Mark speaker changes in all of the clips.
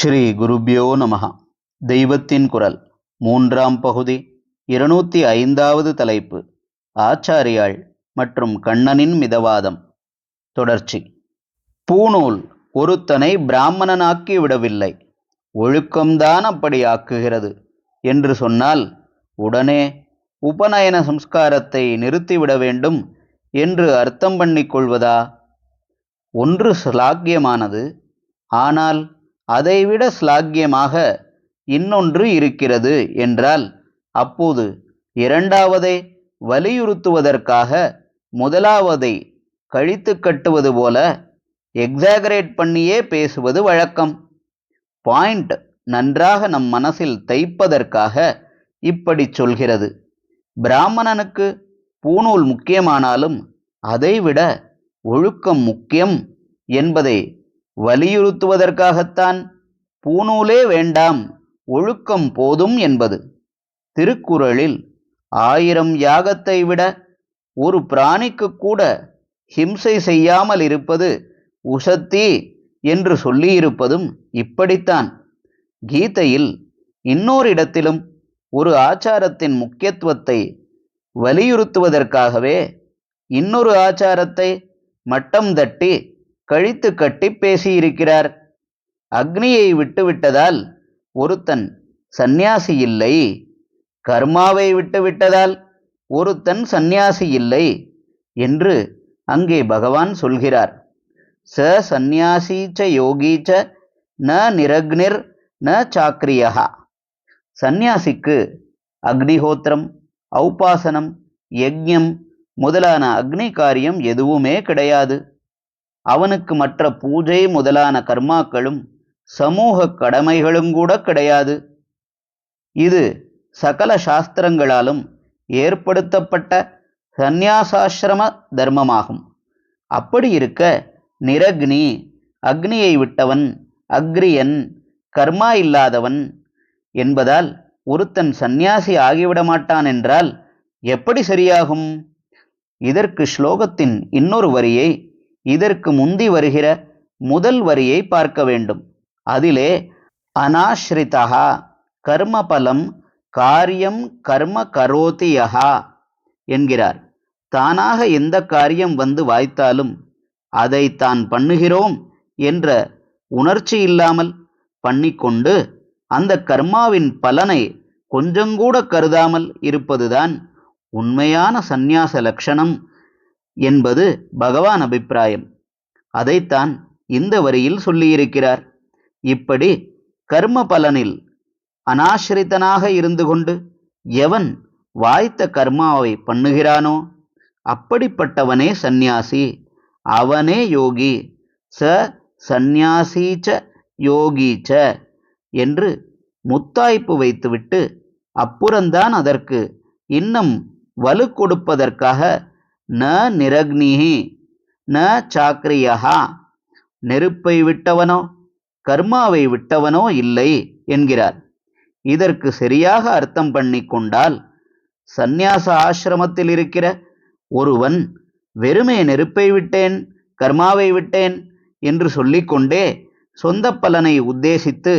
Speaker 1: ஸ்ரீ குருபியோ நமஹ. தெய்வத்தின் குரல் மூன்றாம் பகுதி இருநூத்தி ஐந்தாவது தலைப்பு ஆச்சாரியாள் மற்றும் கண்ணனின் மிதவாதம். தொடர்ச்சி. பூநூல் ஒருத்தனை பிராமணனாக்கி விடவில்லை. ஒழுக்கம்தான் அப்படி ஆக்குகிறது என்று சொன்னால் உடனே உபநயன சம்ஸ்காரத்தை நிறுத்திவிட வேண்டும் என்று அர்த்தம் பண்ணிக் கொள்வதா? ஒன்று ஸ்லாக்கியமானது ஆனால் அதைவிட ஸ்லாக்கியமாக இன்னொன்று இருக்கிறது என்றால் அப்போது இரண்டாவதை வலியுறுத்துவதற்காக முதலாவதை கழித்து கட்டுவது போல எக்ஸாகரேட் பண்ணியே பேசுவது வழக்கம். பாயிண்ட் நன்றாக நம் மனசில் தைப்பதற்காக இப்படி சொல்கிறது. பிராமணனுக்கு பூணூல் முக்கியமானாலும் அதைவிட ஒழுக்கம் முக்கியம் என்பதை வலியுறுத்துவதற்காகத்தான் பூணூலே வேண்டாம் ஒழுக்கம் போதும் என்பது. திருக்குறளில் ஆயிரம் யாகத்தை விட ஒரு பிராணிக்கு கூட ஹிம்சை செய்யாமல் இருப்பது உசத்தி என்று சொல்லியிருப்பதும் இப்படித்தான். கீதையில் இன்னொரு இடத்திலும் ஒரு ஆச்சாரத்தின் முக்கியத்துவத்தை வலியுறுத்துவதற்காகவே இன்னொரு ஆச்சாரத்தை மட்டம் தட்டி கழித்து கட்டி பேசியிருக்கிறார். அக்னியை விட்டுவிட்டதால் ஒருத்தன் சந்நியாசி இல்லை. கர்மாவை விட்டுவிட்டதால் ஒருத்தன் சந்நியாசி இல்லை என்று அங்கே பகவான் சொல்கிறார். ச சந்நியாசீச்ச யோகீச்ச ந நிரக்னிர் ந சாக்கிரியகா சந்நியாசிக்கு அக்னிஹோத்திரம் ஔபாசனம் யஜ்யம் முதலான அக்னி காரியம் எதுவுமே கிடையாது. அவனுக்கு மற்ற பூஜை முதலான கர்மாக்களும் சமூக கடமைகளும் கூட கிடையாது. இது சகல சாஸ்திரங்களாலும் ஏற்படுத்தப்பட்ட சந்நியாசாசிரம தர்மமாகும். அப்படி இருக்க நிரக்னி அக்னியை விட்டவன் அக்ரியன் கர்மா இல்லாதவன் என்பதால் ஒருத்தன் சந்நியாசி ஆகிவிட மாட்டான் என்றால் எப்படி சரியாகும்? இதற்கு ஸ்லோகத்தின் இன்னொரு வரியை இதற்கு முந்தி வருகிற முதல் வரியை பார்க்க வேண்டும். அதிலே அனாஸ்ரிதா கர்மபலம் காரியம் கர்ம கரோதியகா என்கிறார். தானாக எந்த காரியம் வந்து வாய்த்தாலும் அதை தான் பண்ணுகிறோம் என்ற உணர்ச்சி இல்லாமல் பண்ணிக்கொண்டு அந்த கர்மாவின் பலனை கொஞ்சங்கூட கருதாமல் இருப்பதுதான் உண்மையான சந்நியாச லட்சணம் என்பது பகவான் அபிப்பிராயம். அதைத்தான் இந்த வரியில் சொல்லியிருக்கிறார். இப்படி கர்ம பலனில் அனாசிரித்தனாக இருந்து கொண்டு எவன் வாய்த்த கர்மாவை பண்ணுகிறானோ அப்படிப்பட்டவனே சந்நியாசி. அவனே யோகி. ச சந்நியாசீச்ச யோகீச்ச என்று முத்தாய்ப்பு வைத்துவிட்டு அப்புறந்தான் அதற்கு இன்னும் வலு கொடுப்பதற்காக ந நிரக்னிஹி ந சாக்கிரியா நெருப்பை விட்டவனோ கர்மாவை விட்டவனோ இல்லை என்கிறார். இதற்கு சரியாக அர்த்தம் பண்ணி கொண்டால் சந்நியாச ஆசிரமத்தில் இருக்கிற ஒருவன் வெறுமே நெருப்பை விட்டேன் கர்மாவை விட்டேன் என்று சொல்லிக்கொண்டே சொந்த பலனை உத்தேசித்து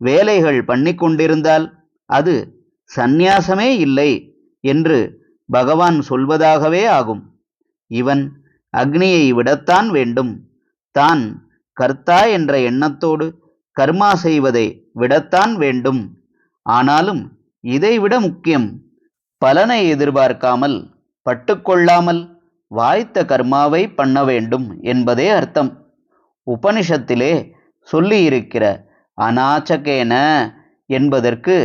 Speaker 1: வேலைகள் பண்ணி கொண்டிருந்தால் அது சந்நியாசமே இல்லை என்று பகவான் சொல்வதாகவே ஆகும். இவன் அக்னியை விடத்தான் வேண்டும். தான் கர்த்தா என்ற எண்ணத்தோடு கர்மா செய்வதை விடத்தான் வேண்டும். ஆனாலும் இதைவிட முக்கியம் பலனை எதிர்பார்க்காமல் பட்டுக்கொள்ளாமல் வாய்த்த கர்மாவை பண்ண வேண்டும் என்பதே அர்த்தம். உபனிஷத்திலே சொல்லியிருக்கிற அநாச்சகேன என்பதற்கு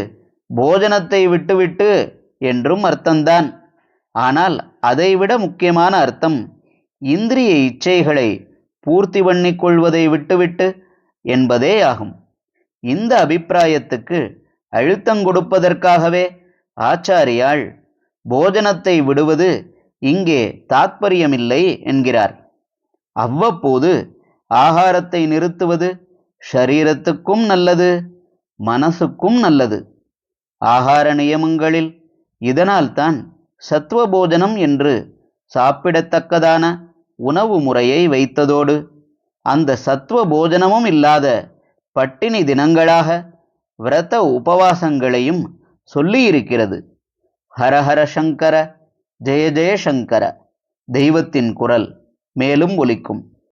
Speaker 1: போஜனத்தை விட்டுவிட்டு என்றும் அர்த்தம்தான். ஆனால் அதைவிட முக்கியமான அர்த்தம் இந்திரிய இச்சைகளை பூர்த்தி பண்ணிக் கொள்வதை விட்டுவிட்டு என்பதே ஆகும். இந்த அபிப்பிராயத்துக்கு அழுத்தம் கொடுப்பதற்காகவே ஆச்சாரியாள் போஜனத்தை விடுவது இங்கே தாத்பரியமில்லை என்கிறார். அவ்வப்போது ஆகாரத்தை நிறுத்துவது ஷரீரத்துக்கும் நல்லது மனசுக்கும் நல்லது. ஆகார நியமங்களில் இதனால்தான் சத்வபோஜனம் என்று சாப்பிடத்தக்கதான உணவு முறையை வைத்ததோடு அந்த சத்துவ போஜனமும் இல்லாத பட்டினி தினங்களாக விரத உபவாசங்களையும் சொல்லியிருக்கிறது. ஹரஹர சங்கர ஜெய ஜெய சங்கர தெய்வத்தின் குரல் மேலும் ஒலிக்கும்.